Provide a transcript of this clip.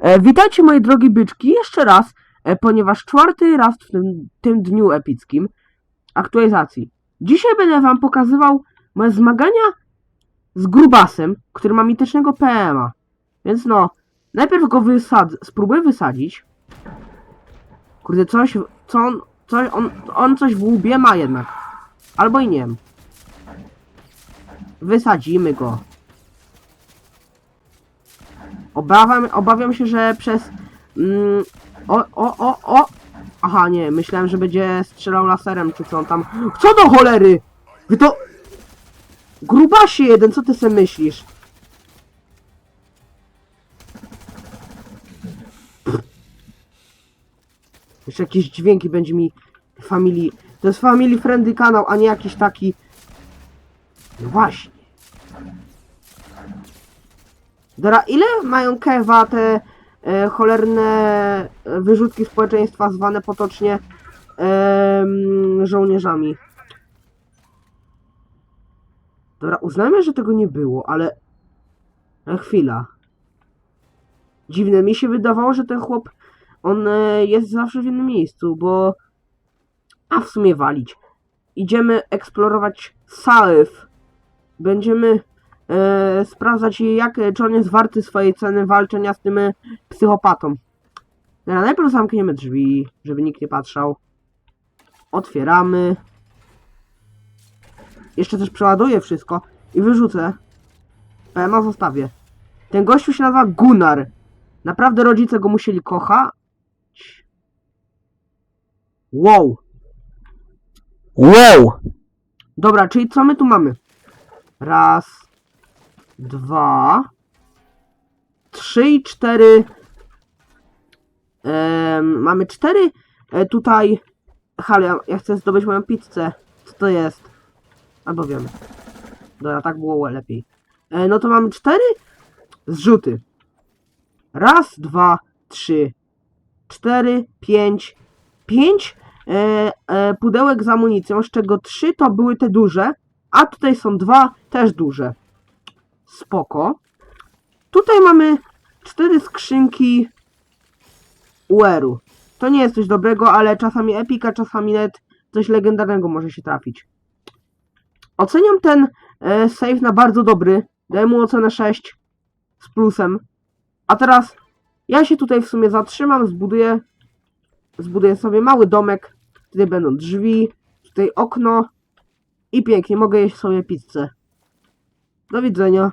E, witajcie moi drogi byczki jeszcze raz, e, ponieważ czwarty raz w tym, tym dniu epickim aktualizacji. Dzisiaj będę wam pokazywał moje zmagania z grubasem, który ma mitycznego PMA. Więc no, najpierw go wysad spróbuję wysadzić. Kurde, coś, co on, coś, on, on coś w łbie ma jednak. Albo i nie. Wysadzimy go. Obawiam, obawiam się, że przez. Mm, o, o, o, o! Aha, nie, myślałem, że będzie strzelał laserem, czy co on tam. Co do cholery! Wy to. Grubasie jeden, co ty sobie myślisz? Jeszcze jakieś dźwięki będzie mi family. To jest family friendly kanał, a nie jakiś taki. No właśnie. Dobra, ile mają kewa te e, cholerne e, wyrzutki społeczeństwa zwane potocznie em, żołnierzami? Dobra, uznajmy, że tego nie było, ale... E, chwila. Dziwne, mi się wydawało, że ten chłop, on e, jest zawsze w jednym miejscu, bo... A w sumie walić. Idziemy eksplorować South. Będziemy e, sprawdzać jak, czy on jest warty swojej ceny walczenia z tym e, psychopatą. Dobra, najpierw zamkniemy drzwi, żeby nikt nie patrzał. Otwieramy. Jeszcze też przeładuję wszystko i wyrzucę. PMA zostawię. Ten gościu się nazywa Gunnar. Naprawdę rodzice go musieli kochać. Wow. Wow. Dobra, czyli co my tu mamy? Raz, dwa, trzy i cztery. Mamy cztery. E, tutaj. Halo, ja, ja chcę zdobyć moją pizzę. Co to jest? Albo wiem. Dobra, tak było lepiej. E, no to mamy cztery zrzuty. Raz, dwa, trzy, cztery, pięć. Pięć e, pudełek z amunicją, z czego trzy to były te duże, a tutaj są dwa też duże. Spoko. Tutaj mamy cztery skrzynki UR-u. To nie jest coś dobrego, ale czasami epika, czasami nawet coś legendarnego może się trafić. Oceniam ten e, save na bardzo dobry. Daję mu ocenę 6 z plusem. A teraz ja się tutaj w sumie zatrzymam, zbuduję zbuduję sobie mały domek. Tutaj będą drzwi, tutaj okno i pięknie mogę jeść sobie pizzę. Do widzenia.